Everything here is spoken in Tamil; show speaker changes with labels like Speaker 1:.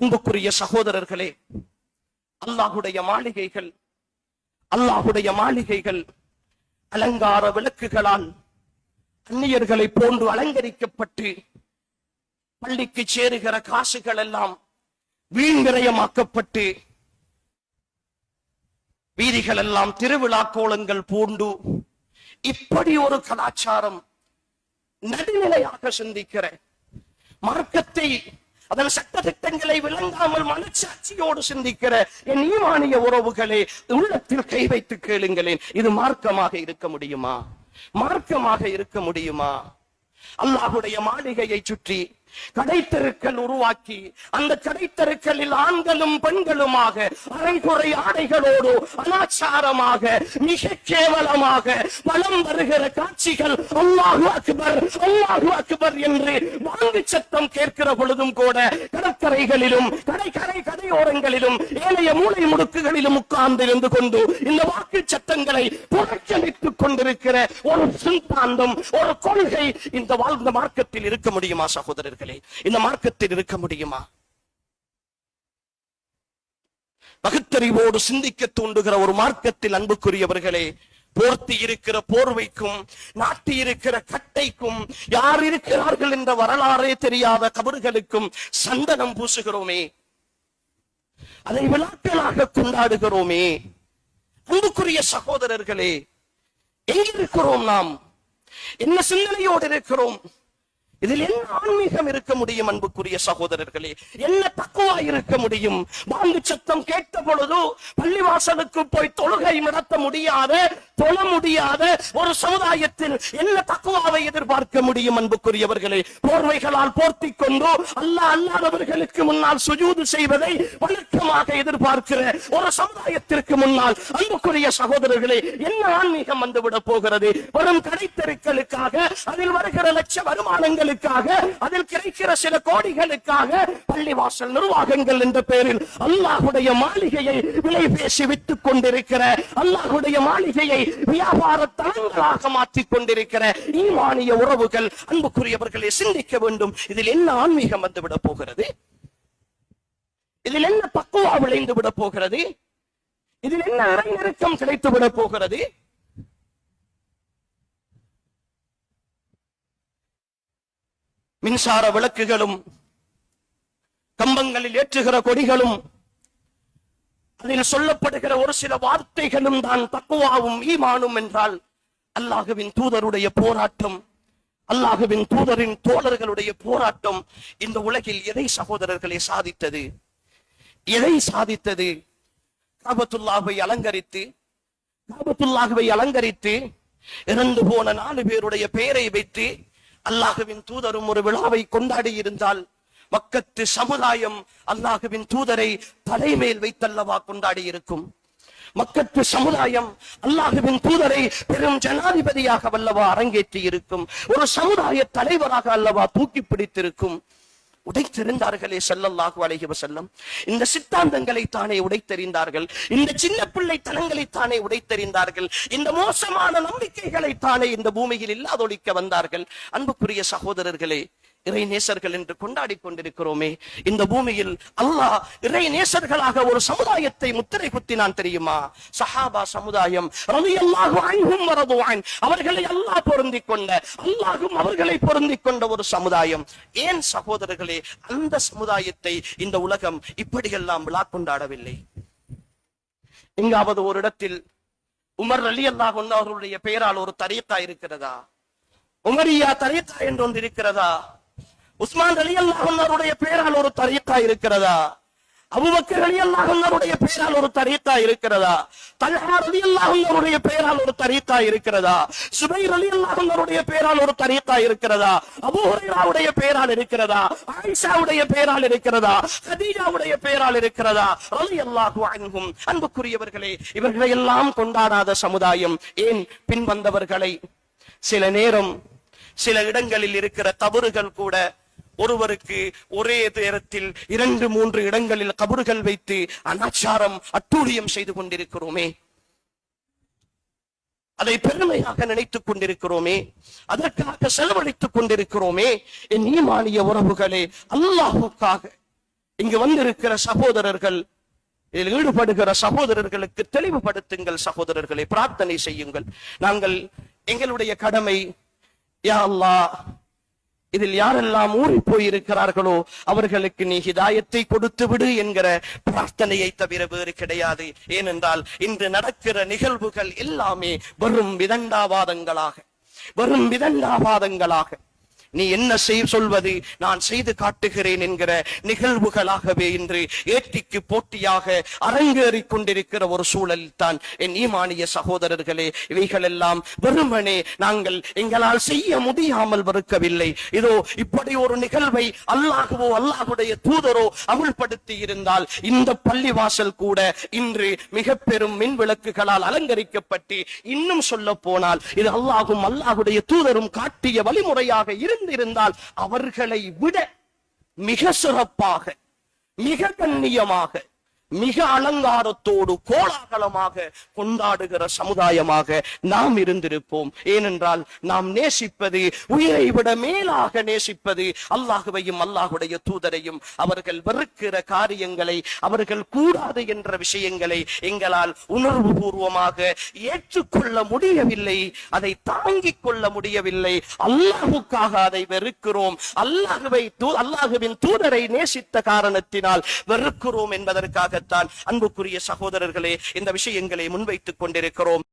Speaker 1: அன்புக்குரிய சகோதரர்களே அல்லாஹுடைய மாளிகைகள் அல்லாஹுடைய மாளிகைகள் அலங்கார விளக்குகளால் அந்நியர்களை போன்று அலங்கரிக்கப்பட்டு பள்ளிக்கு சேருகிற காசுகள் எல்லாம் வீண் விரயமாக்கப்பட்டு வீதிகள் எல்லாம் திருவிழா கோலங்கள் பூண்டு இப்படி ஒரு கலாச்சாரம் நடுநிலையாக சிந்திக்கிற மார்க்கத்தை அதன் சட்ட திட்டங்களை விளங்காமல் மனச்சாட்சியோடு சிந்திக்கிற என் ஈமானிய உறவுகளே உள்ளத்தில் கை வைத்து கேளுங்களேன். இது மார்க்கமாக இருக்க முடியுமா? மார்க்கமாக இருக்க முடியுமா? அல்லாஹுடைய மாளிகையை சுற்றி கடைத்தெருக்கள் உருவாக்கி அந்த கடைத்தெருக்களில் ஆண்களும் பெண்களுமாக அரைகுறை ஆடைகளோடு அனாச்சாரமாக மிக கேவலமாக வலம் வருகிற காட்சிகள் அல்லாஹு அக்பர் அல்லாஹு அக்பர் என்று வாங்கு சத்தம் கேட்கிற பொழுதும் கூட கடற்கரைகளிலும் கடை கடை கடையோரங்களிலும் ஏனைய மூளை முடுக்குகளிலும் உட்கார்ந்து இருந்து கொண்டு இந்த வாக்கு சட்டங்களை புறக்கணித்துக் கொண்டிருக்கிற ஒரு சிந்தாந்தம் ஒரு கொள்கை இந்த வாழ்ந்த மார்க்கத்தில் இருக்க முடியுமா சகோதரர்கள்? இந்த மார்க்கத்தில் இருக்க முடியுமா? பகுத்தறிவோடு சிந்திக்க தூண்டுகிற ஒரு மார்க்கத்தில் அன்புக்குரியவர்களே போர்த்தி இருக்கிற போர்வைக்கும் நாட்டி இருக்கிற கட்டைக்கும் யார் இருக்கிறார்கள் என்ற வரலாறே தெரியாத கபர்களுக்கும் சந்தனம் பூசுகிறோமே. அதை விழாக்களாக கொண்டாடுகிறோமே. அன்புக்குரிய சகோதரர்களே எங்கிருக்கிறோம் நாம்? என்ன சிந்தனையோடு இருக்கிறோம்? இதில் என்ன ஆன்மீகம் இருக்க முடியும் அன்புக்குரிய சகோதரர்களே. என்ன தக்குவா இருக்க முடியும்? வாங்கு சத்தம் கேட்ட பொழுது பள்ளிவாசலுக்கு போய் தொழுகை நடத்த முடியாத தொழ முடியாத ஒரு சமுதாயத்தில் என்ன தக்குவாவை எதிர்பார்க்க முடியும் அன்புக்குரியவர்களே? போர்வைகளால் போர்த்தி கொண்டு அல்லாஹ் அல்லாதவர்களுக்கு முன்னால் சுஜூது செய்வதை வழக்கமாக எதிர்பார்க்கிற ஒரு சமுதாயத்திற்கு முன்னால் அன்புக்குரிய சகோதரர்களே என்ன ஆன்மீகம் வந்துவிட போகிறது? வரும் கடைத்தெருக்களுக்காக அதில் வருகிற லட்ச வருமானங்களுக்காக அதில் கிடைக்கிற சில கோடிகளுக்காக பள்ளிவாசல் நிர்வாகங்கள் என்ற பெயரில் அல்லாஹுடைய மாளிகையை விலை பேசி விட்டுக் கொண்டிருக்கிற அல்லாஹுடைய மாளிகையை வியாபார தளங்களாக மாற்றிக் கொண்டிருக்கிற ஈமானிய உறவுகள் அன்புக்குரியவர்களை சிந்திக்க வேண்டும். இதில் என்ன ஆன்மீகம் வந்துவிட போகிறது? இதில் என்ன பக்குவா விளைந்து விட போகிறது? இதில் என்ன அரை நெருக்கம் கிடைத்து விட போகிறது? மின்சார விளக்குகளும் கம்பங்களில் ஏற்றுகிற கொடிகளும் அதில் சொல்லப்படுகிற ஒரு சில வார்த்தைகளும் தான் தக்குவாவும் ஈமானும் என்றால் அல்லாஹுவின் தூதருடைய போராட்டம் அல்லாஹுவின் தூதரின் தோழர்களுடைய போராட்டம் இந்த உலகில் எதை சகோதரர்களை சாதித்தது? எதை சாதித்தது? காபத்துல்லாஹுவை அலங்கரித்து காபத்துல்லாஹுவை அலங்கரித்து இறந்து போன நாலு பேருடைய பெயரை வைத்து அல்லாஹுவின் தூதரும் ஒரு விழாவை கொண்டாடி இருந்தால் மக்கத்து சமுதாயம் அல்லாஹுவின் தூதரை தலைமையில் வைத்தல்லவா கொண்டாடி இருக்கும் மக்கத்து சமுதாயம் அல்லாஹுவின் தூதரை பெரும் ஜனாதிபதியாக வல்லவா அரங்கேற்றி இருக்கும் ஒரு சமுதாய தலைவராக அல்லவா தூக்கி பிடித்திருக்கும். உடைத்தெறிந்தார்களே ஸல்லல்லாஹு அலைஹி வஸல்லம். இந்த சித்தாந்தங்களை தானே உடைத்தெறிந்தார்கள். இந்த சின்ன பிள்ளை தனங்களை தானே உடைத்தெறிந்தார்கள். இந்த மோசமான நம்பிக்கைகளை தானே இந்த பூமியில் இல்லாதொழிக்க வந்தார்கள். அன்புக்குரிய சகோதரர்களே இறை நேசர்கள் என்று கொண்டாடி கொண்டிருக்கிறோமே. இந்த பூமியில் அல்லாஹ் இறை நேசர்களாக ஒரு சமுதாயத்தை முத்திரை குத்தினான் தெரியுமா? சஹாபா சமுதாயம் அவர்களை அல்லாஹ் பொருந்தி கொண்ட அல்லாஹும் அவர்களை பொருந்தி கொண்ட ஒரு சமுதாயம். ஏன் சகோதரர்களே அந்த சமுதாயத்தை இந்த உலகம் இப்படியெல்லாம் விழா கொண்டாடவில்லை எங்காவது ஒரு இடத்தில் உமர் அலி அல்லாஹ் அவர்களுடைய பெயரால் ஒரு தரீக்கா இருக்கிறதா? உமரியா தரீக்கா என்று ஒன்று இருக்கிறதா? உஸ்மான் அலி அல்லாஹருடைய பெயரால் ஒரு தரீக்கா இருக்கிறதா? அபுபக்கர் அலி அல்லாஹருடைய பெயரால் ஒரு தரீக்கா இருக்கிறதா? தல்ஹா அலி அல்லாஹருடைய பெயரால் ஒரு தரீக்கா இருக்கிறதா? சுபைர் அலி அல்லாஹருடைய பெயரால் ஒரு தரீக்கா இருக்கிறதா? அபூ ஹுரைராவுடைய பெயரால் இருக்கிறதா? ஆயிஷாவுடைய பெயரால் இருக்கிறதா? ஹதீஜாவுடைய பெயரால் இருக்கிறதா? அலி அல்லாஹு அன்ஹும். அன்புக்குரியவர்களே இவர்களை எல்லாம் கொண்டாடாத சமுதாயம் ஏன் பின்வந்தவர்களை? சில நேரம் சில இடங்களில் இருக்கிற தவறுகள் கூட ஒருவருக்கு ஒரே நேரத்தில் இரண்டு மூன்று இடங்களில் கபறுகள் வைத்து அனாச்சாரம் அட்டூழியம் செய்து கொண்டிருக்கிறோமே. அதை பெருமையாக நினைத்துக் கொண்டிருக்கிறோமே. அதற்காக செலவழித்துக் கொண்டிருக்கிறோமே. என் ஈமானிய உறவுகளே அல்லாஹுக்காக இங்கு வந்திருக்கிற சகோதரர்கள் இதில் ஈடுபடுகிற சகோதரர்களுக்கு தெளிவுபடுத்துங்கள் சகோதரர்களை பிரார்த்தனை செய்யுங்கள். நாங்கள் எங்களுடைய கடமை யா அல்லா இதில் யாரெல்லாம் ஊறி போயிருக்கிறார்களோ அவர்களுக்கு நீ ஹிதாயத்தை கொடுத்து விடு என்கிற பிரார்த்தனையை தவிர வேறு கிடையாது. ஏனென்றால் இன்று நடக்கிற நிகழ்வுகள் எல்லாமே வரும் விதண்டாவாதங்களாக வரும் விதண்டாவாதங்களாக. நீ என்ன செய் சொல்வது? நான் செய்து காட்டுகிறேன் என்கிற நிகழ்வுகளாகவே இன்று ஏட்டிக்கு போட்டியாக அரங்கேறிக் கொண்டிருக்கிற ஒரு சூழல் தான் என் ஈமானிய சகோதரர்களே. இவைகளெல்லாம் வெறுமனே நாங்கள் எங்களால் செய்ய முடியாமல் மறுக்கவில்லை இதோ இப்படி ஒரு நிகழ்வை அல்லாஹுவோ அல்லாஹுடைய தூதரோ அமுல்படுத்தி இருந்தால் இந்த பள்ளிவாசல் கூட இன்று மிக பெரும் மின் விளக்குகளால் அலங்கரிக்கப்பட்டு இன்னும் சொல்ல போனால் இது அல்லாஹும் அல்லாஹுடைய தூதரும் காட்டிய வழிமுறையாக இருந்திருந்தால் அவர்களை விட மிக சிறப்பாக மிக கண்ணியமாக மிக அலங்காரத்தோடு கோலாகலமாக கொண்டாடுகிற சமுதாயமாக நாம் இருந்திருப்போம். ஏனென்றால் நாம் நேசிப்பது உயிரை விட மேலாக நேசிப்பது அல்லாஹுவையும் அல்லாஹுடைய தூதரையும். அவர்கள் வெறுக்கிற காரியங்களை அவர்கள் கூடாது என்ற விஷயங்களை எங்களால் உணர்வு பூர்வமாக ஏற்றுக்கொள்ள முடியவில்லை. அதை தாங்கிக் கொள்ள முடியவில்லை. அல்லாஹுக்காக அதை வெறுக்கிறோம். அல்லாஹுவை தூ- அல்லாஹுவின் தூதரை நேசித்த காரணத்தினால் வெறுக்கிறோம் என்பதற்காக தான் அன்புக்குரிய சகோதரர்களே இந்த விஷயங்களை முன்வைத்துக் கொண்டிருக்கிறோம்.